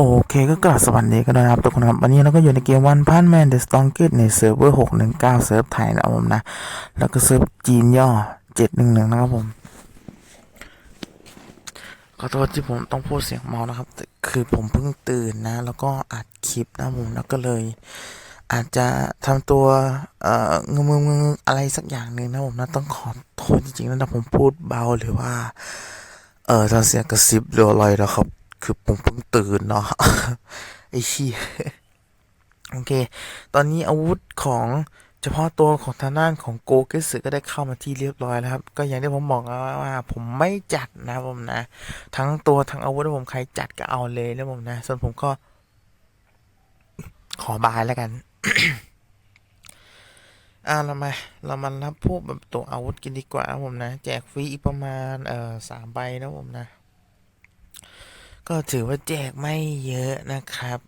โอเคก็กลับสวัสดีกันนะครับทุกคนครับ วันนี้เราก็อยู่ในเกมวันพันแมนเดอะสตองเกตในเซิร์ฟเวอร์หกหนึ่งเก้าเซิร์ฟไทยนะครับผมนะ แล้วก็เซิร์ฟจีนย่อเจ็ดหนึ่งหนึ่งนะครับผม ขอโทษที่ผมต้องพูดเสียงเมานะครับ คือผมเพิ่งตื่นนะ แล้วก็อัดคลิปนะผมแล้วก็เลย อาจจะทำตัวเอ่องงงงๆอะไรสักอย่างหนึ่งนะผมนะต้องขอโทษจริงๆนะผมพูดเบาหรือว่า เออถ้าเสียงกระซิบหรืออะไรนะครับ คือผมเพิ่งตื่นเนาะไอ้ชี่โอเค ตอนนี้อาวุธของเฉพาะตัวของทางด้านของโกเกสึก็ได้เข้ามาที่เรียบร้อยแล้วครับ ก็อย่างที่ผมบอกแล้วว่าผมไม่จัดนะผมนะ ทั้งตัวทั้งอาวุธผมใครจัดก็เอาเลยแล้วผมนะ ส่วนผมก็ ขอบายแล้วกันอ่าเรามาเรามารับพวกแบบตัวอาวุธกันดีกว่าผมนะ แจกฟรีอีกประมาณเอ่อสามใบนะผมนะ ก็ถือว่าแจกไม่เยอะนะครับ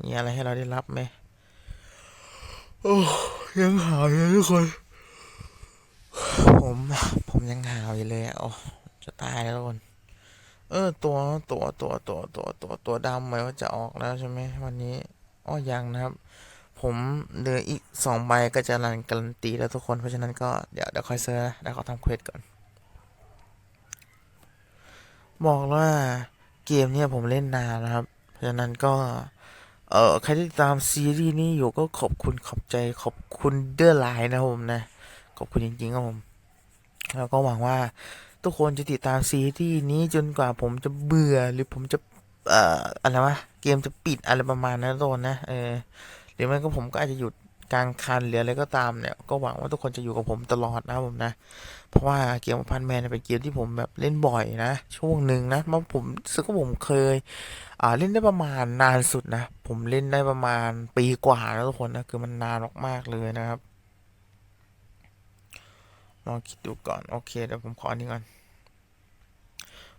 มีอะไรให้เราได้รับไหมโอ้ยังหาวอยู่ทุกคน ผมผมยังหาวอยู่เลยโอ้จะตายแล้วทุกคน เออตัวตัวตัวตัวตัวตัวตัวดำหมายว่าจะออกแล้วใช่ไหมวันนี้อ้อยังนะครับ ผมเหลืออีกสองใบก็จะรันการันตีแล้วทุกคนเพราะฉะนั้นก็เดี๋ยวเดี๋ยวค่อยเซอร์นะเดี๋ยวขอทำเควสก่อน บอกว่า เกมเนี่ยผมเล่นนานนะครับ เพราะฉะนั้นก็ เอ่อใครที่ตามซีรีส์นี้อยู่ก็ขอบคุณขอบใจขอบคุณเดอร์ไลน์นะผมนะ ขอบคุณจริงๆครับผม แล้วก็หวังว่า ทุกคนจะติดตามซีรีส์นี้จนกว่าผมจะเบื่อหรือผมจะเอ่ออะไรวะเกมจะปิดอะไรประมาณนั้นทุกคนนะเออหรือไม่ก็ผมก็อาจจะหยุด กลางคันหรืออะไรก็ตามเนี่ย ก็หวังว่าทุกคนจะอยู่กับผมตลอดนะผมนะ เพราะว่าเกมพันแมนเป็นเกมที่ผมแบบเล่นบ่อยนะ ช่วงหนึ่งนะเพราผมรู้สึกว่าผมเคย อ่าเล่นได้ประมาณนานสุดนะ ผมเล่นได้ประมาณปีกว่าแล้วทุกคนนะ คือมันนานมากๆเลยนะครับลองคิดดูก่อน โอเคเดี๋ยวผมขออนี้ก่อน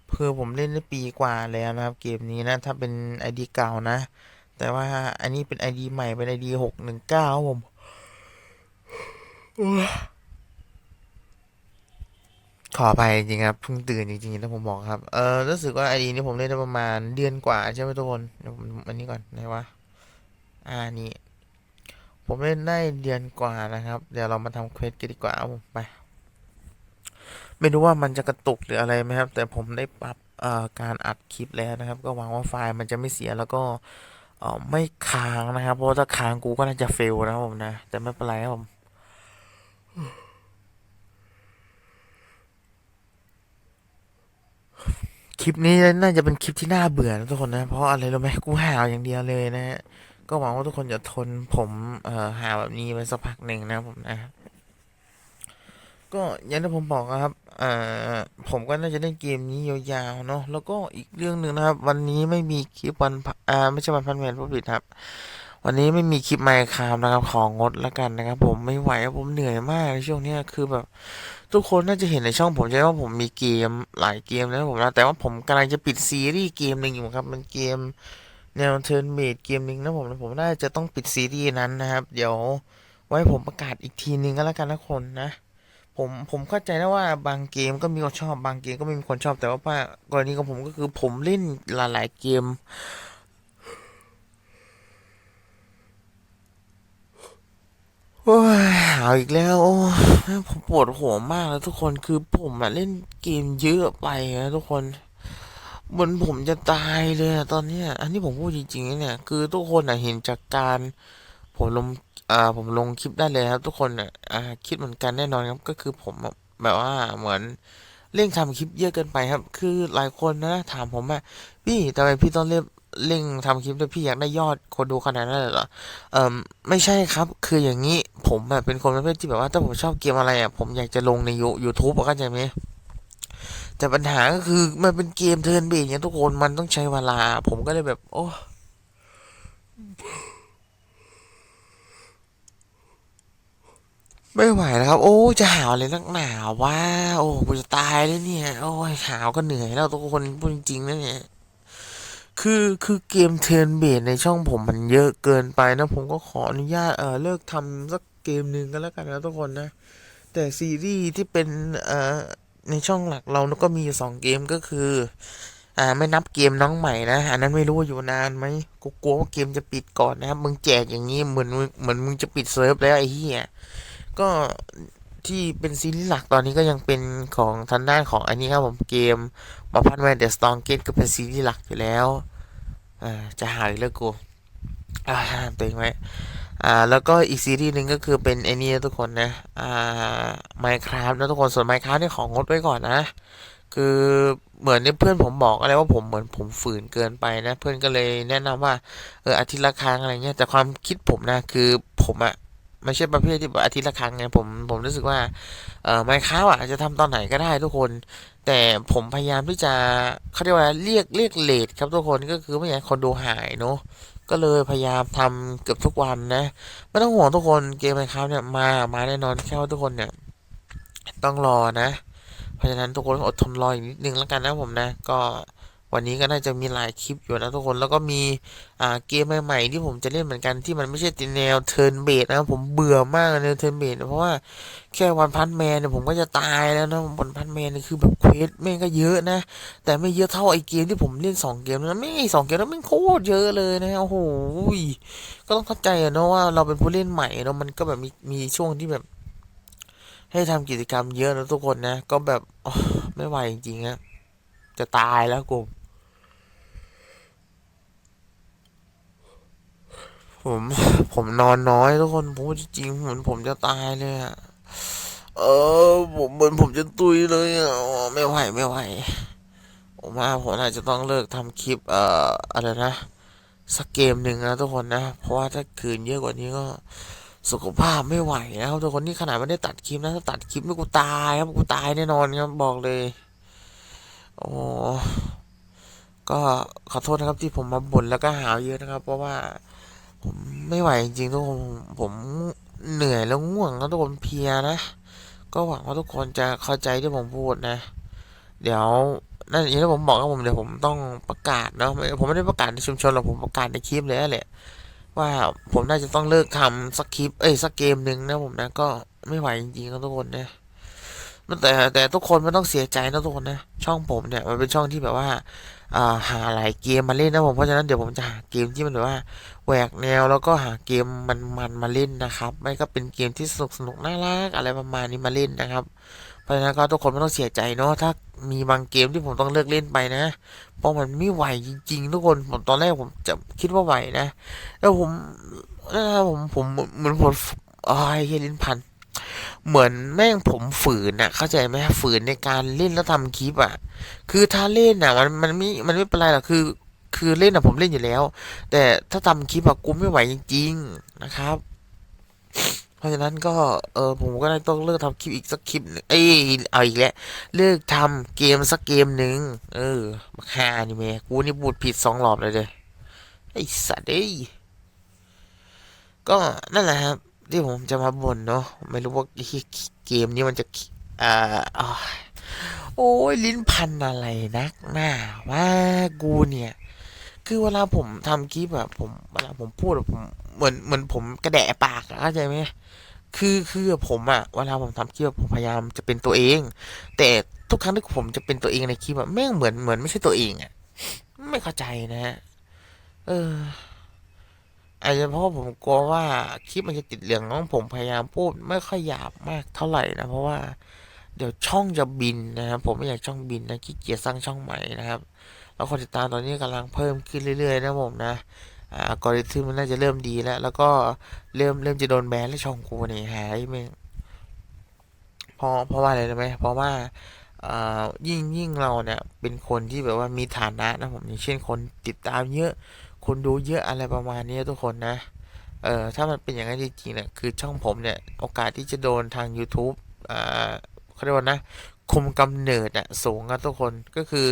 เพื่อผมเล่นได้ปีกว่าแล้วนะครับ เกมนี้นะ ถ้าเป็น ID เก่านะ แต่ว่าอันนี้เป็น ID ใหม่ เป็น ID หกหนึ่งเก้าผมโอ้ยขอไปจริงครับเพิ่งตื่นจริงๆนะผมบอกครับ เออรู้สึกว่า ID นี้ผมเล่นได้ประมาณเดือนกว่าใช่ไหมทุกคนเดี๋ยวผมอันนี้ก่อนไหนวะอ่านี่ผมเล่นได้เดือนกว่านะครับ เดี๋ยวเรามาทำเควสกันดีกว่าเอาผมไป ไม่รู้ว่ามันจะกระตุกหรืออะไรไหมครับ แต่ผมได้ปรับเอ่อการอัดคลิปแล้วนะครับ ก็หวังว่าไฟล์มันจะไม่เสียแล้วก็ เออไม่ค้างนะครับ เพราะถ้าค้างกูก็น่าจะเฟลนะครับผมนะแต่ไม่เป็นไรครับผมคลิปนี้น่าจะเป็นคลิปที่น่าเบื่อนะทุกคนนะ เพราะอะไรรู้ไหมกูหาวอย่างเดียวเลยนะฮะก็หวังว่าทุกคนจะทนผมเอ่อหาแบบนี้ไปสักพักหนึ่งนะครับผมนะ ก็อย่างที่ผมบอกนะครับ อ่อผมก็น่าจะเล่นเกมนี้ยาวๆเนาะ แล้วก็อีกเรื่องหนึ่งนะครับ วันนี้ไม่มีคลิปวัน อ่า ไม่ใช่วันพันแมนผู้ผิดครับ วันนี้ไม่มีคลิปไมค์คามนะครับ ของงดแล้วกันนะครับ ผมไม่ไหวผมเหนื่อยมากในช่วงเนี้ยคือแบบ ทุกคนน่าจะเห็นในช่องผมใช่ว่าผมมีเกมหลายเกมแล้วผมนะ แต่ว่าผมกำลังจะปิดซีรีส์เกมหนึ่งอยู่ครับ มันเกมแนวเทิร์นเมดเกมหนึ่งนะผมนะผมน่าจะต้องปิดซีรีส์นั้นนะครับ เดี๋ยวไว้ผมประกาศอีกทีนึงก็แล้วกันนะคนนะ ผมผมเข้าใจนะว่าบางเกมก็มีคนชอบบางเกมก็ไม่มีคนชอบแต่ว่าว่ากรณีของผมก็คือผมเล่นหลายๆเกม โอ้ยหาวอีกแล้วผมปวดหัวมากแล้วทุกคนคือผมอะเล่นเกมเยอะไปนะทุกคนเหมือนผมจะตายเลยอะตอนเนี้ยอันนี้ผมพูดจริงๆเนี่ยคือทุกคนอะเห็นจากการผมลง อ่าผมลงคลิปได้เลยครับ ทุกคนอ่าคิดเหมือนกันแน่นอนครับก็คือผมแบบว่าเหมือนเร่งทำคลิปเยอะเกินไปครับ คือหลายคนนะถามผมว่าพี่ทำไมพี่ต้องเร่งเร่งทำคลิปด้วยพี่อยากได้ยอดคนดูขนาดนั้นเลยเหรอ เอ่อไม่ใช่ครับ คืออย่างนี้ผมแบบเป็นคนประเภทที่แบบว่าถ้าผมชอบเกมอะไรอะผมอยากจะลงในยูยูทูบเข้าใจไหมแต่ปัญหาก็คือมันเป็นเกมเทิร์นเบสเนี่ยทุกคนมันต้องใช้เวลา ผมก็เลยแบบ โอ้ ไม่ไหวแล้วครับ โอ้จะหาวเลยนักหนาวว่า โอ้กูจะตายเลยเนี่ย โอ้ยหาวก็เหนื่อยแล้วทุกคนพูดจริงๆนะเนี่ยคือคือเกมเทิร์นเบสในช่องผมมันเยอะเกินไปนะ ผมก็ขออนุญาตเออเลิกทำสักเกมหนึ่งก็แล้วกันนะทุกคนนะ แต่ซีรีส์ที่เป็นเอ่อในช่องหลักเราก็มีอยู่สองเกมก็คือ อ่าไม่นับเกมน้องใหม่นะอันนั้นไม่รู้ว่าอยู่นานไหมกูกลัวว่าเกมจะปิดก่อนนะครับมึงแจกอย่างนี้เหมือนเหมือนมึงจะปิดเซิร์ฟแล้วไอ้เหี้ย ก็ที่เป็นซีรีส์หลักตอนนี้ก็ยังเป็นของทางด้านของอันนี้ครับผมเกมมาพันแมนเดอะสตองเกตก็เป็นซีรีส์หลักอยู่แล้วจะหายเลิกกูตัวเองไว้อ่าแล้วก็อีกซีรีส์หนึ่งก็คือเป็นไอ้นี่นะทุกคนนะอ่า Minecraft นะทุกของส่วน Minecraft เนี่ของงดไว้ก่อนนะ คือเหมือนเนี่เพื่อนผมบอกอะไรว่าผมเหมือนผมฝืนเกินไปนะ เพื่อนก็เลยแนะนำว่าเอออาทิตย์ละครั้งอะไรเงี้ยแต่ความคิดผมนะคือผมอะ ไม่ใช่ประเภทที่แบบอาทิตย์ละครั้งไงผมผมรู้สึกว่าเออไมค้าอะจะทำตอนไหนก็ได้ทุกคน แต่ผมพยายามที่จะเขาเรียกว่าเรียกเรียกเลทครับทุกคนก็คือไม่อยากให้คนดูหายเนาะก็เลยพยายามทำเกือบทุกวันนะไม่ต้องห่วงทุกคนเกมไมค้าเนี่ยมามาแน่นอนแค่ว่าทุกคนเนี่ยต้องรอนะ เพราะฉะนั้นทุกคนอดทนรออีกนิดนึงแล้วกันนะผมนะก็ วันนี้ก็น่าจะมีหลายคลิปอยู่นะทุกคนแล้วก็มีอ่าเกมใหม่ๆที่ผมจะเล่นเหมือนกันที่มันไม่ใช่ติแนวเทิร์นเบสนะผมเบื่อมากเลยเทิร์นเบสเพราะว่าแค่วันพันแมนเนี่ยผมก็จะตายแล้วนะวันพันแมนเนี่ยคือแบบเควสแม่งก็เยอะนะ แต่ไม่เยอะเท่าไอเกมที่ผมเล่นสองเกมนะไม่ไอสองเกมนั้นไม่งโคตรเยอะเลยนะโอ้โหก็ต้องเข้าใจอะนะว่าเราเป็นผู้เล่นใหม่เนาะมันก็แบบมีมีช่วงที่แบบ ให้ทำกิจกรรมเยอะนะทุกคนนะ ก็แบบไม่ไหวจริงๆนะจะตายแล้วกู ผมผมนอนน้อยทุกคนผมพูดจริงเหมือนผมจะตายเลยอะเออผมเหมือนผมจะตุยเลยอะไม่ไหวไม่ไหวผมว่าผมอาจจะต้องเลิกทำคลิปเอ่ออะไรนะสักเกมหนึ่งนะทุกคนนะ เพราะว่าถ้าคืนเยอะกว่านี้ก็สุขภาพไม่ไหวนะครับทุกคนนี่ขนาดไม่ได้ตัดคลิปนะถ้าตัดคลิปนี่กูตายครับกูตายแน่นอนครับบอกเลยโอ้ก็ขอโทษนะครับที่ผมมาบ่นแล้วก็หาวเยอะนะครับ เพราะว่า ผมไม่ไหวจริงๆทุกคนผมเหนื่อยแล้วง่วงแล้วทุกคนเพียนะ ก็หวังว่าทุกคนจะเข้าใจที่ผมพูดนะ เดี๋ยวนั่นอย่างที่ผมบอกครับผมเดี๋ยวผมต้องประกาศเนาะผมไม่ได้ประกาศในชุมชนหรอกผมประกาศในคลิปเลยแหละว่าผมน่าจะต้องเลิกทำสักคลิปเอ้ยสักเกมหนึ่งนะผมนะก็ไม่ไหวจริงๆครับทุกคนนะแต่แต่ทุกคนไม่ต้องเสียใจนะทุกคนนะ ช่องผมเนี่ยมันเป็นช่องที่แบบว่า หาหลายเกมมาเล่นนะผมเพราะฉะนั้นเดี๋ยวผมจะหาเกมที่มันแบบว่าแหวกแนวแล้วก็หาเกมมันมันมาเล่นนะครับไม่ก็เป็นเกมที่สนุกสนุกน่ารักอะไรประมาณนี้มาเล่นนะครับ เพราะฉะนั้นก็ทุกคนไม่ต้องเสียใจเนาะถ้ามีบางเกมที่ผมต้องเลิกเล่นไปนะเพราะมันไม่ไหวจริง ๆ ทุกคนผมตอนแรกผมจะคิดว่าไหวนะแล้วผมแล้วผมผมเหมือนผมอ้ายเฮลินพัน เหมือนแม่งผมฝืนน่ะเข้าใจไหมฝืนในการเล่นแล้วทำคลิปอะคือถ้าเล่นน่ะมันมันไม่มันไม่เป็นไรหรอกคือคือเล่นอะผมเล่นอยู่แล้ว แต่ถ้าทำคลิปอะกูไม่ไหวจริงๆนะครับ เพราะฉะนั้นก็เออผมก็เลยต้องเลิกทำคลิปอีกสักคลิปหนึ่งเอ้ยเอาอีกแล้วเลิกทำเกมสักเกมหนึ่งเออมาฆ่านี่แม่กูนี่พูดผิดสองรอบเลยเด้ไอ้สัตว์เอ้ยก็นั่นแหละครับ ที่ผมจะมาบ่นเนาะไม่รู้ว่าเกมนี้มันจะอ่าอ้าวโอ้ยลิ้นพันอะไรนักหน้าว่ากูเนี่ย คือเวลาผมทำคลิปอะผมเวลาผมพูดผมเหมือนเหมือนผมกระแดะปากอะเข้าใจไหมคือคือผมอะเวลาผมทำคลิปผมพยายามจะเป็นตัวเอง แต่ทุกครั้งที่ผมจะเป็นตัวเองในคลิปอะแม่งเหมือนเหมือนไม่ใช่ตัวเองอะไม่เข้าใจนะฮะเออ อาจจะเพราะผมกลัวว่าคลิปมันจะติดเหลืองน้องผมพยายามพูดไม่ค่อยหยาบมากเท่าไหร่นะเพราะว่าเดี๋ยวช่องจะบินนะครับผมไม่อยากช่องบินนะขี้เกียจสร้างช่องใหม่นะครับแล้วคนติดตามตอนนี้กำลังเพิ่มขึ้นเรื่อยๆนะผมนะอ่าอัลกอริทึมมันน่าจะเริ่มดีแล้ว แล้วก็เริ่มเริ่มจะโดนแบนแล้วช่องกูเนี่ยหายไปเพราะเพราะว่าอะไรรู้ไหมเพราะว่าอ่ายิ่งยิ่งเราเนี่ยเป็นคนที่แบบว่ามีฐานะนะผมอย่างเช่นคนติดตามเยอะ คนดูเยอะอะไรประมาณนี้ทุกคนนะ เออถ้ามันเป็นอย่างนั้นจริงๆเนี่ย คือช่องผมเนี่ย โอกาสที่จะโดนทาง YouTube อ่าเขาเรียกว่านะ คุมกำเนิดอะสูงนะทุกคน ก็คือ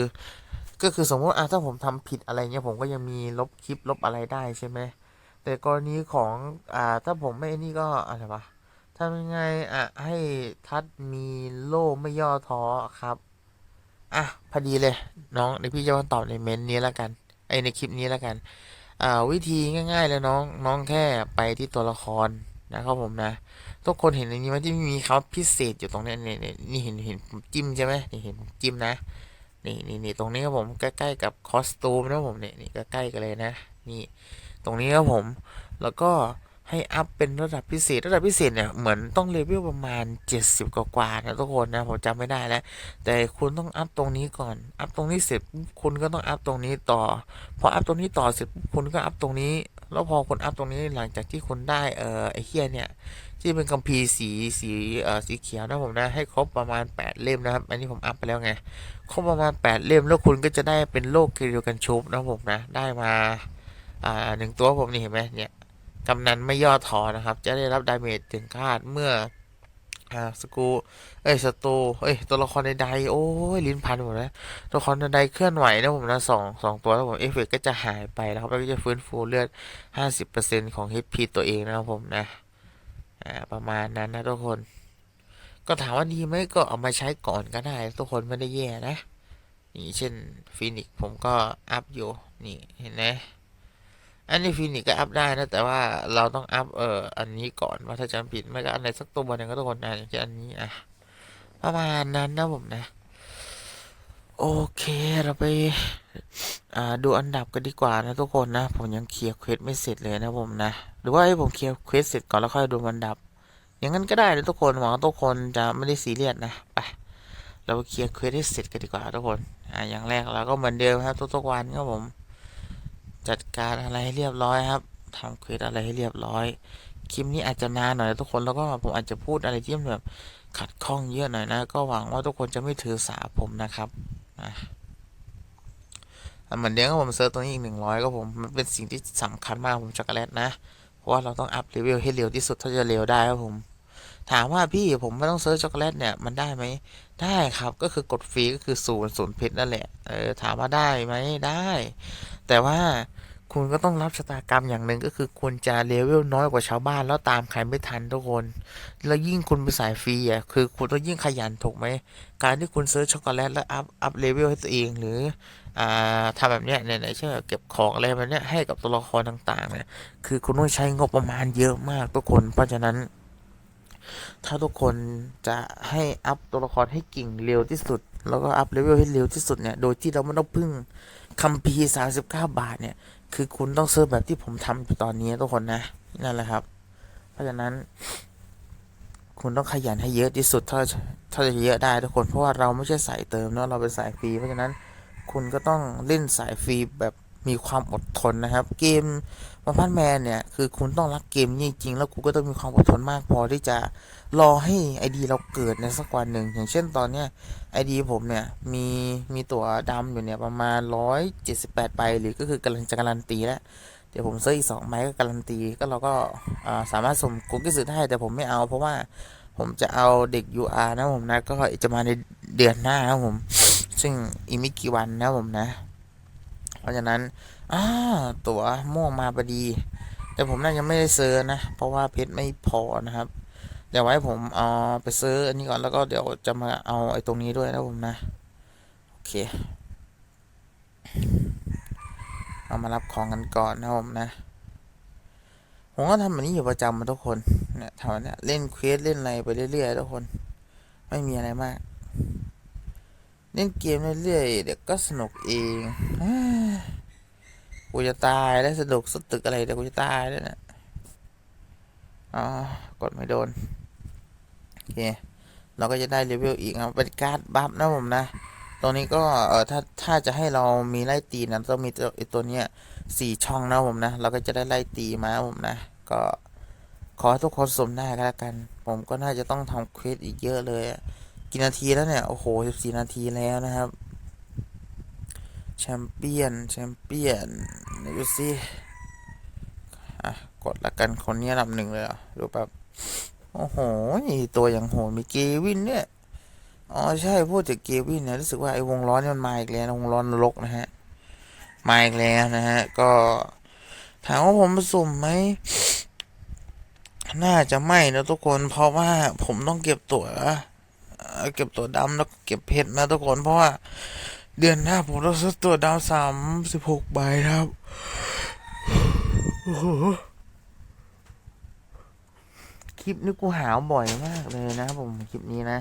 ก็คือสมมติอะถ้าผมทำผิดอะไรเงี้ยผมก็ยังมีลบคลิปลบอะไรได้ใช่ไหม แต่กรณีของอ่าถ้าผมไม่นี่ก็อะไรวะทำยังไงอะให้ทัดมีโล่ไม่ย่อท้อครับ อะพอดีเลย น้องเดี๋ยวพี่จะมาตอบในเมนต์นี้แล้วกัน ไอในคลิปนี้แล้วกันวิธีง่าย ๆ เลยน้องน้องแค่ไปที่ตัวละครนะครับผมนะ ทุกคนเห็นในนี้ไหมที่มีคำว่าพิเศษอยู่ตรงนี้นี่เนี่นี่เห็นเห็นจิ้มใช่ไหมนี่เห็นจิ้มนะนี่นี่นี่ตรงนี้ครับผมใกล้ๆกับคอสตูมนะผมเนี่ยนี่ใกล้ๆกันเลยนะนี่ตรงนี้ครับผม แล้วก็ ให้อัพเป็นระดับพิเศษ ระดับพิเศษเนี่ยเหมือนต้องเลเวลประมาณ 70 กว่าๆนะทุกคนนะผมจำไม่ได้แล้ว แต่คุณต้องอัพตรงนี้ก่อน อัพตรงนี้เสร็จคุณก็ต้องอัพตรงนี้ต่อ พออัพตรงนี้ต่อเสร็จคุณก็อัพตรงนี้ แล้วพอคุณอัพตรงนี้หลังจากที่คุณได้เอ่อไอ้เฮียเนี่ยที่เป็นคัมภีสีสีเอ่อสีเขียวนะผมนะให้ครบประมาณ 8 เล่มนะครับ อันนี้ผมอัพไปแล้วไงครบประมาณ 8 เล่มแล้วคุณก็จะได้เป็นโลกเกลียวกันชุบนะผมนะได้มาอ่าหนึ่งตัวผมนี่เห็นไหมเนี่ย กำนันไม่ย่อท้อนะครับ จะได้รับดาเมจถึงคาดเมื่ออ่าสกูเอ้ยสตูเอ้ยตัวละครใดๆโอ้ยลิ้นพันหมดแล้วตัวละครใดๆเคลื่อนไหวนะผมนะสองสองตัวแล้วผมเอฟเฟกต์ก็จะหายไปแล้วครับแล้วก็จะฟื้นฟูเลือด50%ของ HP ตัวเองนะครับผมนะอ่าประมาณนั้นนะทุกคน ก็ถามว่าดีไหมก็เอามาใช้ก่อนก็ได้ ทุกคนไม่ได้แย่นะนี่เช่นฟินิกผมก็อัพอยู่นี่เห็นไหม อันนี้ฟินิกก็อัพได้นะ แต่ว่าเราต้องอัพเอ่ออันนี้ก่อนว่าถ้าจำผิดไม่ก็อันไหนสักตัวหนึ่งก็ทุกคนอะอย่างเช่นอันนี้อะประมาณนั้นนะผมนะ โอเคเราไปอ่าดูอันดับกันดีกว่านะทุกคนนะ ผมยังเคลียร์เควสไม่เสร็จเลยนะผมนะหรือว่าให้ผมเคลียร์เควสเสร็จก่อนแล้วค่อยดูอันดับ อย่างนั้นก็ได้นะทุกคนหวังว่าทุกคนจะไม่ได้ซีเรียสนะไปเราไปเคลียร์เควสให้เสร็จกันดีกว่าทุกคนอ่าอย่างแรกเราก็เหมือนเดิมครับทุกๆวันครับผม จัดการอะไรให้เรียบร้อยครับทำเควสอะไรให้เรียบร้อย คลิปนี้อาจจะนานหน่อยทุกคนแล้วก็ผมอาจจะพูดอะไรที่แบบขัดข้องเยอะหน่อยนะ ก็หวังว่าทุกคนจะไม่ถือสาผมนะครับอะเหมือนเดิมครับผมเซิร์ชตัวนี้อีกหนึ่งร้อยก็ผมมันเป็นสิ่งที่สำคัญมากผมช็อกโกแลตนะ เพราะว่าเราต้องอัพเลเวลให้เร็วที่สุดเท่าจะเร็วได้ครับผม ถามว่าพี่ผมไม่ต้องเซิร์ชช็อกโกแลตเนี่ยมันได้ไหมได้ครับก็คือกดฟรีก็คือศูนย์ศูนย์เพชรนั่นแหละเออถามว่าได้ไหมได้ แต่ว่า คุณก็ต้องรับชะตากรรมอย่างหนึ่งก็คือคุณจะเลเวลน้อยกว่าชาวบ้านแล้วตามใครไม่ทันทุกคน แล้วยิ่งคุณเป็นสายฟรีอะคือคุณต้องยิ่งขยันถูกไหม การที่คุณเซิร์ชช็อกโกแลตแล้วอัพอัพเลเวลให้ตัวเองหรืออ่าทำแบบเนี้ยเนี่ยเนี่ยเช่นเก็บของอะไรแบบเนี้ยให้กับตัวละครต่างๆเนี่ยคือคุณต้องใช้งบประมาณเยอะมากทุกคน เพราะฉะนั้น ถ้าทุกคนจะให้อัพตัวละครให้เก่งเร็วที่สุด แล้วก็อัพเลเวลให้เร็วที่สุดเนี่ยโดยที่เราไม่ต้องพึ่งคัมภีร์39 บาทเนี่ย คือคุณต้องเซิร์ฟแบบที่ผมทำอยู่ตอนนี้ทุกคนนะนั่นแหละครับ เพราะฉะนั้น คุณต้องขยันให้เยอะที่สุดเท่าเท่าจะเยอะได้ทุกคนเพราะว่าเราไม่ใช่สายเติมเนาะเราเป็นสายฟรีเพราะฉะนั้นคุณก็ต้องเล่นสายฟรีแบบ มีความอดทนนะครับ เกมวันพันแมนเนี่ย คือคุณต้องรักเกมจริงๆ แล้วคุณก็ต้องมีความอดทนมากพอที่จะรอให้ไอดีเราเกิดในสักวันหนึ่ง อย่างเช่นตอนเนี้ยไอดีผมเนี่ย มีมีตั๋วดำอยู่เนี่ยประมาณ 178ใบหรือก็คือกำลังจะการันตีแล้วเดี๋ยวผมซื้ออีกสองใบก็การันตีก็เราก็าสามารถสมกุกิสึได้แต่ผมไม่เอาเพราะว่าผมจะเอาเด็ก UR นะผมนะ ก็จะมาในเดือนหน้านะผม ซึ่งอีกไม่กี่วันนะผมนะ ราะฉะนั้นอ่าตั๋วม่วงมาพอดี แต่ผมน่าจะไม่ได้ซื้อนะ เพราะว่าเพชรไม่พอนะครับเดี๋ยวไว้ผมเอาไปซื้ออันนี้ก่อนแล้วก็เดี๋ยวจะมาเอาไอ้ตรงนี้ด้วยนะผมนะ โอเค เอามารับของกันก่อนนะผมนะ ผมก็ทำแบบนี้อยู่ประจำมาทุกคนเนี่ยทำแบบเนี้ยเล่นเควสเล่นอะไรไปเรื่อยๆทุกคน ไม่มีอะไรมาก เล่นเกมเรื่อยๆเดี๋ยวก็สนุกเองกูจะตายแล้วสนุกสตึกอะไรเดี๋ยวกูจะตายแล้วเนะอ๋อกดไม่โดน โอเค เราก็จะได้เลเวลอีกครับเป็นการ์ดบัฟนะผมนะ ตรงนี้ก็เออถ้าถ้าจะให้เรามีไล่ตีนะต้องมีตัวไอตัวเนี้ยสี่ช่องนะผมนะ เราก็จะได้ไล่ตีมาผมนะ ก็ขอทุกคนสมได้ก็แล้วกัน ผมก็น่าจะต้องทำเควสอีกเยอะเลยอะ กี่นาทีแล้วเนี่ย โอ้โหสิบสี่นาทีแล้วนะครับ แชมเปี้ยน แชมเปี้ยนดูสิอะ กดละกันคนนี้อันดับหนึ่งเลยเหรอดูแบบโอ้โหตัวอย่างโหดมีเกวินเนี่ย อ๋อใช่พูดถึงเกวินเนี่ยรู้สึกว่าไอ้วงล้อนี่มันมาอีกแล้ววงล้อนรกนะฮะ มาอีกแล้วนะฮะ ก็ถามว่าผมผสมไหมน่าจะไม่นะทุกคนเพราะว่าผมต้องเก็บตั๋ว เก็บตัวดำแล้วเก็บเพชรนะทุกคน เพราะว่าเดือนหน้าผมต้องซื้อตัวดาวสามสิบหกใบครับโอ้โหคลิปนี้กูหาวบ่อยมากเลยนะผมคลิปนี้นะ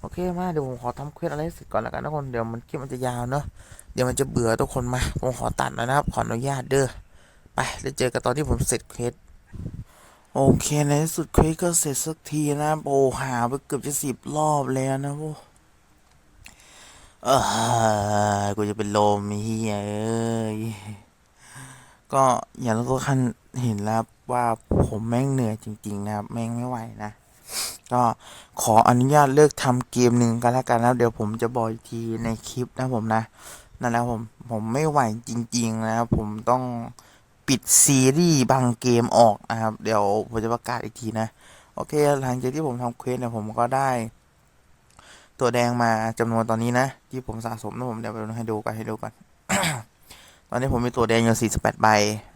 โอเคมาเดี๋ยวผมขอทำเควสอะไรเสร็จก่อนแล้วกันทุกคนเดี๋ยวมันคลิปมันจะยาวเนอะเดี๋ยวมันจะเบื่อทุกคนมาผมขอตัดนอยนะครับขออนุญาตเด้อไปแล้วเจอกันตอนที่ผมเสร็จเควส โอเค ในที่สุดเควสก็เสร็จสักทีนะโอ้หาไปเกือบจะสิบรอบแล้วนะโว้เออกูจะเป็นลมเฮียเอ้ยก็อย่างทุกท่านเห็นแล้วว่าผมแม่งเหนื่อยจริง ๆ นะครับแม่งไม่ไหวนะ ก็ขออนุญาตเลิกทำเกมหนึ่งกันแล้วกันนะเดี๋ยวผมจะบอกอีกทีในคลิปนะผมนะนั่นแหละผมผมไม่ไหวจริง ๆ นะครับผมต้อง ปิดซีรีส์บางเกมออกนะครับ เดี๋ยวผมจะประกาศอีกทีนะ โอเค หลังจากที่ผมทำเควสเนี่ยผมก็ได้ ตัวแดงมาจำนวนตอนนี้นะ ที่ผมสะสมนะผมเดี๋ยวไปให้ดูกันให้ดูกันตอนนี้ผมมีตัวแดงอยู่48ใบ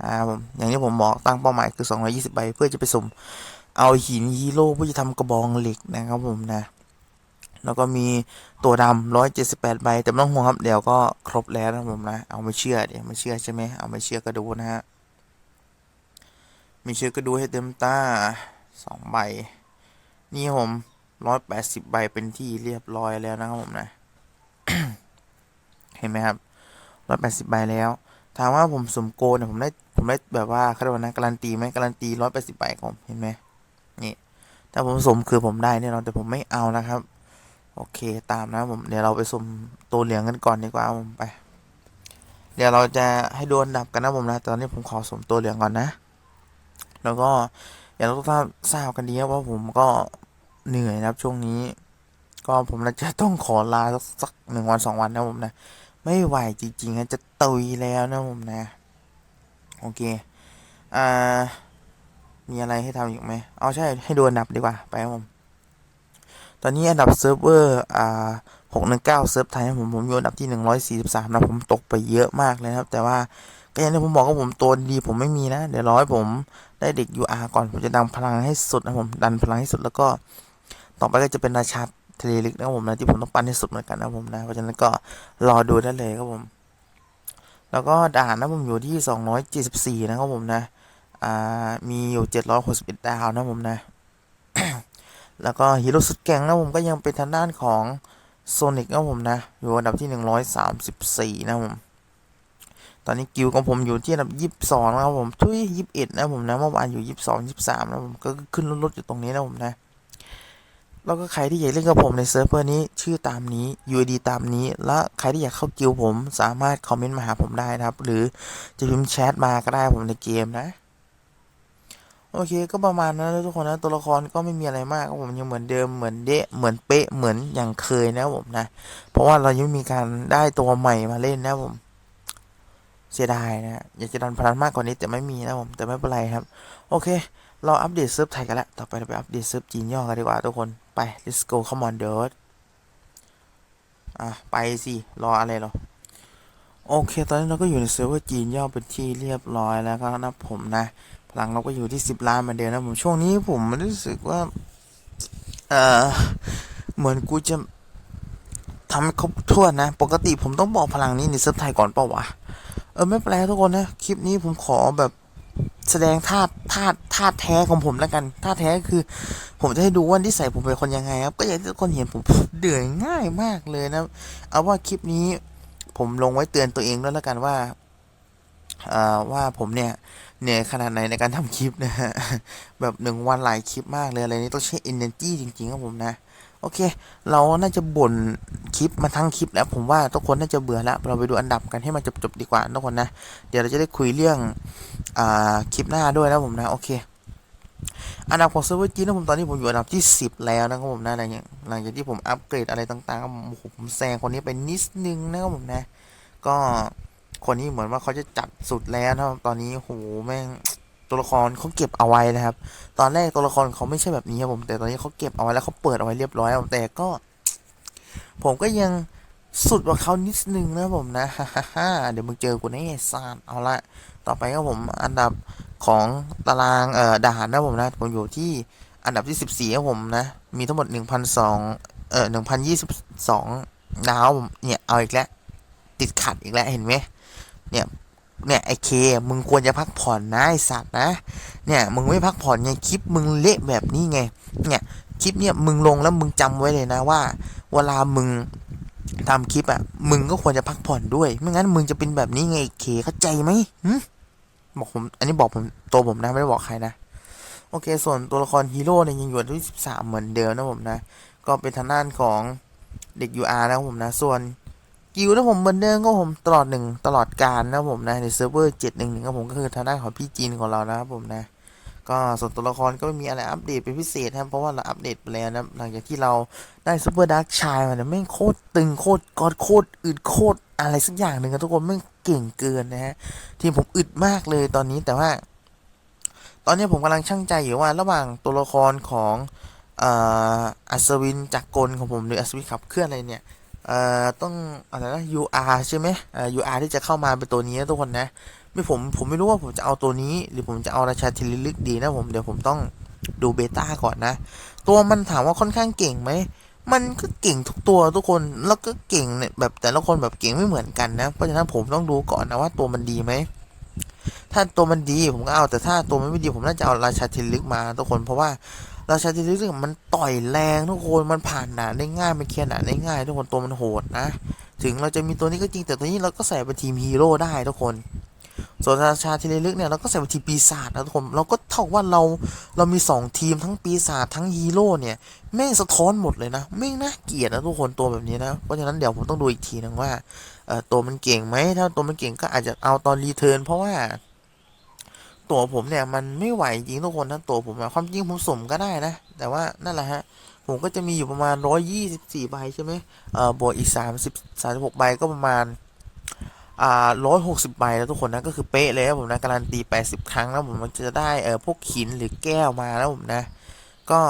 นะครับผมอย่างที่ผมบอกตั้งเป้าหมายคือ 220 ใบ เพื่อจะไปสุ่มเอาหินฮีโร่เพื่อจะทำกระบองเหล็กนะครับผมนะ แล้วก็มีตัวดำร้อยเจ็ดสิบแปดใบ แต่ไม่ต้องห่วงครับ เดี๋ยวก็ครบแล้วนะผมนะ เอาไม่เชื่อเดี๋ยวไม่เชื่อใช่ไหมเอาไม่เชื่อก็ดูนะฮะ ม่เชื่อก็ดูให้เต็มตาสองใบ นี่ผมร้อยแปดสิบใบเป็นที่เรียบร้อยแล้วนะครับผมนะ เห็นไหมครับร้อยแปดสิบใบแล้ว ถามว่าผมสมโกนเนี่ยผมได้ผมได้แบบว่าเขาเรียกว่านะการันตีไหมการันตีร้อยแปดสิบใบของผมเห็นไหมนี่ถ้าผมสมคือผมได้แน่นอนแต่ผมไม่เอานะครับ โอเคตามนะผมเดี๋ยวเราไปสมตัวเหลืองกันก่อนดีกว่าผมไป เดี๋ยวเราจะให้ดูอันดับกันนะผมนะตอนนี้ผมขอสมตัวเหลืองก่อนนะ แล้วก็อย่างเราทุกท่านทราบกันดีนะว่าผมก็เหนื่อยนะครับช่วงนี้ ก็ผมจะต้องขอลาสักหนึ่งวันสองวันนะผมนะ ไม่ไหวจริงๆนะจะตุยแล้วนะผมนะ โอเค อ่า มีอะไรให้ทำอีกไหมเอาใช่ให้ดูอันดับดีกว่า ไปครับผม ตอนนี้อันดับเซิร์ฟเวอร์ อ่าหกหนึ่งเก้าเซิร์ฟไทยผมผมอยู่อันดับที่หนึ่งร้อยสี่สิบสามนะผมตกไปเยอะมากเลยครับ แต่ว่า ก็อย่างที่ผมบอกว่าผมตัวดีผมไม่มีนะ เดี๋ยวรอให้ผมได้เด็ก UR ก่อนผมจะดันพลังให้สุดนะผมดันพลังให้สุดแล้วก็ ต่อไปก็จะเป็นราชาทะเลลึกนะผมนะที่ผมต้องปั้นให้สุดเหมือนกันนะผมนะเพราะฉะนั้นก็รอดูได้เลยครับผม แล้วก็ด่านนะผมอยู่ที่สองร้อยเจ็ดสิบสี่นะครับผมนะอ่ามีอยู่เจ็ดร้อยหกสิบเอ็ดดาวนะผมนะ แล้วก็ฮีโร่สุดแก่งนะผมก็ยังเป็นทางด้านของโซนิกนะผมนะอยู่อันดับที่หนึ่งร้อยสามสิบสี่นะผม ตอนนี้กิลของผมอยู่ที่อันดับยี่สิบสองนะครับผมทุยยี่สิบเอ็ดนะผมนะเมื่อวานอยู่ยี่สิบสองยี่สิบสามนะผมก็ขึ้นลดๆอยู่ตรงนี้นะผมนะแล้วก็ใครที่อยากเล่นกับผมในเซิร์ฟเวอร์นี้ชื่อตามนี้ UID ตามนี้ และใครที่อยากเข้ากิลผมสามารถคอมเมนต์มาหาผมได้นะครับ หรือจะพิมพ์แชทมาก็ได้ผมในเกมนะโอเคก็ประมาณนั้นทุกคนนะตัวละครก็ไม่มีอะไรมากครับผมยังเหมือนเดิมเหมือนเดะเหมือนเป๊ะเหมือนอย่างเคยนะผมนะ เพราะว่าเรายังมีการได้ตัวใหม่มาเล่นนะผม เสียดายนะอยากจะดันพลันมากกว่านี้แต่ไม่มีนะผมแต่ไม่เป็นไรครับ โอเค เราอัปเดตเซิร์ฟไทยกันแล้วต่อไปเราไปอัปเดตเซิร์ฟจีนย่อกันดีกว่าทุกคนไป let's go come on dude อะไปสิรออะไรหรอโอเค ตอนนี้เราก็อยู่ในเซิร์ฟเวอร์จีนย่อเป็นที่เรียบร้อยแล้วก็นะผมนะ พลังเราก็อยู่ที่สิบล้านเหมือนเดิมนะผมช่วงนี้ผมรู้สึกว่าเออเหมือนกูจะทำให้ครบถ้วนนะ ปกติผมต้องบอกพลังนี้ในเซิร์ฟไทยก่อนเปล่าวะ ออไม่เป็นไรทุกคนนะ คลิปนี้ผมขอแบบแสดงธาตุธาตุธาแท้ของผมแล้วกันธาแท้คือ ผมจะให้ดูว่านิสัยผมเป็นคนยังไงครับ ก็อย่างที่ทุกคนเห็นผมเดือดง่ายมากเลยนะ เอาว่าคลิปนี้ ผมลงไว้เตือนตัวเองด้วยแล้วกันว่าเอ่ว่าผมเนี่ยเหนื่อยขนาดไหนในการทำคลิปนะฮะแบบหนึ่งวันหลายคลิปมากเลยอะไรนี้ต้องใช้ energy จริงๆครับผมนะ โอเค เราน่าจะบ่นคลิปมาทั้งคลิปแล้ว ผมว่าทุกคนน่าจะเบื่อแล้ว เราไปดูอันดับกันให้มันจบๆดีกว่าทุกคนนะ เดี๋ยวเราจะได้คุยเรื่องอ่าคลิปหน้าด้วยนะผมนะ โอเค อันดับของเซิร์ฟเวอร์จีนนะผมตอนนี้ผมอยู่อันดับที่ 10 แล้วนะครับผมนะหลังจากหลังจากที่ผมอัปเกรดอะไรต่างๆผมแซงคนนี้ไปนิดนึงนะครับผมนะ ก็คนนี้เหมือนว่าเขาจะจัดสุดแล้วนะครับตอนนี้โหแม่ง ตัวละครเขาเก็บเอาไว้นะครับ ตอนแรกตัวละครเขาไม่ใช่แบบนี้ครับผม แต่ตอนนี้เขาเก็บเอาไว้แล้วเขาเปิดเอาไว้เรียบร้อยแล้วแต่ก็ ผมก็ยังสุดกว่าเขานิดนึงนะผมนะฮ่าเดี๋ยวมึงเจอกูแน่ซานเอาละต่อไปก็ผมอันดับของตารางเอ่อด่านนะผมนะผมอยู่ที่อันดับที่ 14ครับผมนะ มีทั้งหมด 1,002เอ่อ1,022ดาวผมเนี่ยเอาอีกแล้วติดขัดอีกแล้วเห็นไหมเนี่ย เนี่ยไอเคมึงควรจะพักผ่อนนะไอสัตว์นะ เนี่ยมึงไม่พักผ่อนไงคลิปมึงเละแบบนี้ไง เนี่ยคลิปเนี่ยมึงลงแล้วมึงจำไว้เลยนะว่า เวลามึงทำคลิปอะมึงก็ควรจะพักผ่อนด้วย ไม่งั้นมึงจะเป็นแบบนี้ไงเคเข้าใจไหมบอกผมอันนี้บอกผมตัวผมนะไม่ได้บอกใครนะโอเค ส่วนตัวละครฮีโร่เนี่ยยังอยู่ที่สิบสามเหมือนเดิมนะผมนะ ก็เป็นทางด้านของเด็ก UR นะครับผมนะ ส่วน กิลนะผมเหมือนเดิมก็ผมตลอดหนึ่งตลอดการนะผมนะในเซิร์ฟเวอร์เจ็ดหนึ่งหนึ่งครับผมก็คือทางด้านของพี่จีนของเรานะครับผมนะก็ส่วนตัวละครก็ไม่มีอะไรอัปเดตเป็นพิเศษนะครับเพราะว่าเราอัปเดตไปแล้วนะหลังจากที่เราได้ซูเปอร์ดาร์กชายมาเนี่ยแม่งโคตรตึงโคตรกอดโคตรอึดโคตรอะไรสักอย่างหนึ่งอะทุกคนแม่งเก่งเกินนะฮะทีมผมอึดมากเลยตอนนี้แต่ว่า ตอนนี้ผมกำลังช่างใจอยู่ว่าระหว่างตัวละครของอัศวินจักรกลของผมหรืออัศวินขับเคลื่อนอะไรเนี่ย เอ่อต้องอะไรนะ UR ใช่ไหมเอ่อ UR ที่จะเข้ามาเป็นตัวนี้นะทุกคนนะ ไม่ผมผมไม่รู้ว่าผมจะเอาตัวนี้ หรือผมจะเอาราชาเทลิลึกดีนะผมเดี๋ยวผมต้องดูเบต้าก่อนนะ ตัวมันถามว่าค่อนข้างเก่งไหมมันก็เก่งทุกตัวทุกคนแล้วก็เก่งเนี่ยแบบแต่ละคนแบบเก่งไม่เหมือนกันนะ เพราะฉะนั้นผมต้องดูก่อนนะว่าตัวมันดีไหมถ้าตัวมันดีผมก็เอาแต่ถ้าตัวมันไม่ดีผมน่าจะเอาราชาเทลิกมาทุกคนเพราะว่า ราชาเทลิกมันต่อยแรงทุกคนมันผ่านด่าได้ง่ายมันเคลียร์ด่าได้ง่าย ทุกคนตัวมันโหดนะ ถึงเราจะมีตัวนี้ก็จริงแต่ตัวนี้เราก็ใส่เป็นทีมฮีโร่ได้ทุกคน ส่วนราชาเทเลลึกเนี่ยเราก็ใส่เป็นทีมปีศาจนะทุกคนเราก็เท่าว่าเราเรามีสองทีมทั้งปีศาจทั้งฮีโร่เนี่ยแม่งสะท้อนหมดเลยนะไม่งน่าเกลียดนะทุกคนตัวแบบนี้นะเพราะฉะนั้นเดี๋ยวผมต้องดูอีกทีนึงว่าตัวมันเก่งไหมถ้าตัวมันเก่งก็อาจจะเอาตอนรีเทิร์นเพราะว่า ตัวผมเนี่ยมันไม่ไหวจริงทุกคนนะตัวผมอะความจริงผมสมก็ได้นะ แต่ว่านั่นแหละฮะ ผมก็จะมีอยู่ประมาณร้อยยี่สิบสี่ใบใช่ไหมเอ่อบวกอีกสามสิบสามสิบหกใบก็ประมาณอ่าร้อยหกสิบใบแล้วทุกคนนะก็คือเป๊ะเลยนะผมนะการันตีแปดสิบครั้งแล้วผมมันจะได้เอ่อพวกหินหรือแก้วมาแล้วผมนะ ก็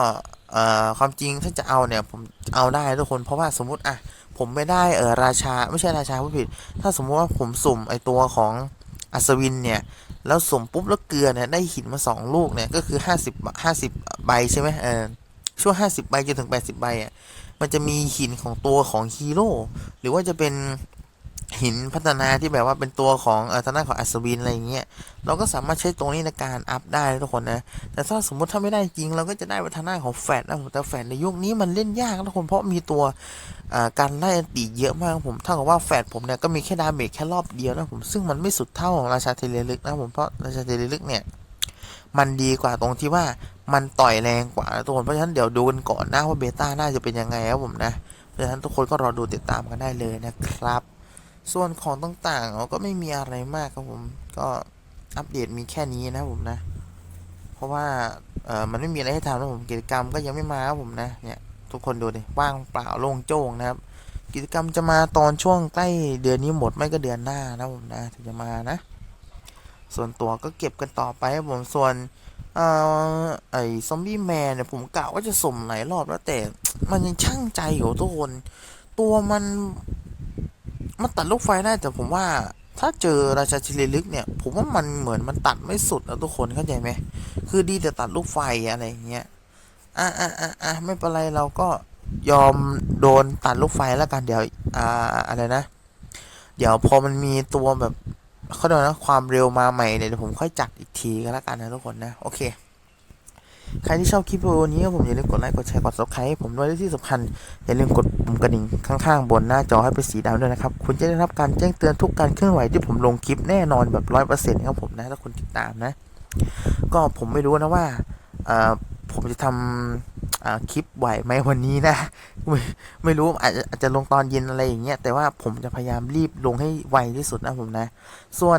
เอ่อความจริงถ้าจะเอาเนี่ยผมเอาได้ทุกคนเพราะว่าสมมติอะผมไม่ได้เออราชาไม่ใช่ราชาผู้ผิด ถ้าสมมุติว่าผมสุ่มไอตัวของ อัศวินเนี่ยแล้วสมปุ๊บแล้วเกลือเนี่ยได้หินมาสองลูกเนี่ยก็คือห้าสิบห้าสิบใบใช่ไหมเออช่วงห้าสิบใบจนถึงแปดสิบใบอะมันจะมีหินของตัวของฮีโร่หรือว่าจะเป็น หินพัฒนาที่แบบว่าเป็นตัวของเออทางด้านของอัศวินอะไรอย่างเงี้ยเราก็สามารถใช้ตรงนี้ในการอัพได้ทุกคนนะแต่ถ้าสมมติถ้าไม่ได้จริง เราก็จะได้วัฒนาของแฟดนะผมแต่แฟดในยุคนี้มันเล่นยากทุกคนเพราะมีตัวการไล่อันตีเยอะมากผมเท่ากับว่าแฟดผมเนี่ยก็มีแค่ดาเมจแค่รอบเดียวนะผมซึ่งมันไม่สุดเท่าของราชาเทเลลึกนะผมเพราะราชาเทเลลึกเนี่ยมันดีกว่าตรงที่ว่ามันต่อยแรงกว่าทุกคนเพราะฉะนั้นเดี๋ยวดูกันก่อนนะว่าเบต้าน่าจะเป็นยังไงครับผมนะเพราะฉะนั้นทุกคนก็รอดูติดตามกันได้เลยนะครับ ส่วนของต่างๆเราก็ไม่มีอะไรมากครับผม ก็อัปเดตมีแค่นี้นะผมนะ เพราะว่าเออมันไม่มีอะไรให้ทำนะผมกิจกรรมก็ยังไม่มาครับผมนะเนี่ยทุกคนดูดิว่างเปล่าโล่งโจ้งนะครับ กิจกรรมจะมาตอนช่วงใกล้เดือนนี้หมดไม่ก็เดือนหน้านะผมนะถึงจะมานะ ส่วนตัวก็เก็บกันต่อไปครับผมส่วนเอ่อไอ้ซอมบี้แมนเนี่ยผมกะว่าจะสมหลายรอบแล้วแต่มันยังช่างใจอยู่ทุกคน ตัวมัน มันตัดลูกไฟได้แต่ผมว่าถ้าเจอราชาชิเลลึกเนี่ย ผมว่ามันเหมือนมันตัดไม่สุดนะทุกคนเข้าใจไหมคือดีแต่ตัดลูกไฟอะไรอย่างเงี้ยอะอะอะอะไม่เป็นไรเราก็ยอมโดนตัดลูกไฟแล้วกันเดี๋ยวอ่าอะไรนะ เดี๋ยวพอมันมีตัวแบบเขาเรียกนะความเร็วมาใหม่เนี่ยเดี๋ยวผมค่อยจัดอีกทีก็แล้วกันนะทุกคนนะโอเค ใครที่ชอบคลิปวิดีโอนี้ก็ผมอย่าลืมกดไลค์กดแชร์กด subscribe ผมด้วยและที่สำคัญ อย่าลืมกดปุ่มกระดิ่งข้างๆ บนหน้าจอให้เป็นสีดำด้วยนะครับ คุณจะได้รับการแจ้งเตือนทุกการเคลื่อนไหวที่ผมลงคลิปแน่นอนแบบร้อยเปอร์เซ็นต์ครับผมนะถ้าคุณติดตามนะ ก็ผมไม่รู้นะว่าผมจะทำคลิปไหวไหมวันนี้นะ ไม่ไม่รู้อาจจะอาจจะลงตอนเย็นอะไรอย่างเงี้ยแต่ว่าผมจะพยายามรีบลงให้ไวที่สุดนะผมนะ ส่วน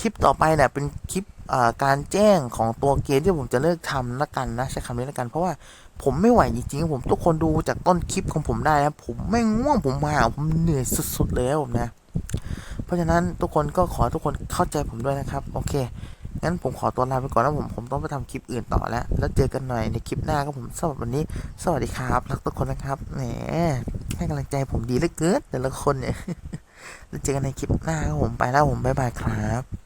คลิปต่อไปเนี่ยเป็นคลิป การแจ้งของตัวเกมที่ผมจะเลิกทำละกันนะใช้คำนี้ละกันเพราะว่าผมไม่ไหวจริงๆผมทุกคนดูจากต้นคลิปของผมได้นะผมไม่ง่วงผมมาผมเหนื่อยสุดๆเลยผมนะ เพราะฉะนั้นทุกคนก็ขอทุกคนเข้าใจผมด้วยนะครับ โอเคงั้นผมขอตัวลาไปก่อนนะผมผมต้องไปทำคลิปอื่นต่อแล้ว แล้วเจอกันหน่อยในคลิปหน้าครับผมสำหรับวันนี้ สวัสดีครับรักทุกคนนะครับแหมให้กำลังใจผมดีเหลือเกินแต่ละคนเนี่ยแล้วเจอกันในคลิปหน้าครับผมไปแล้วผมบ๊ายบายครับ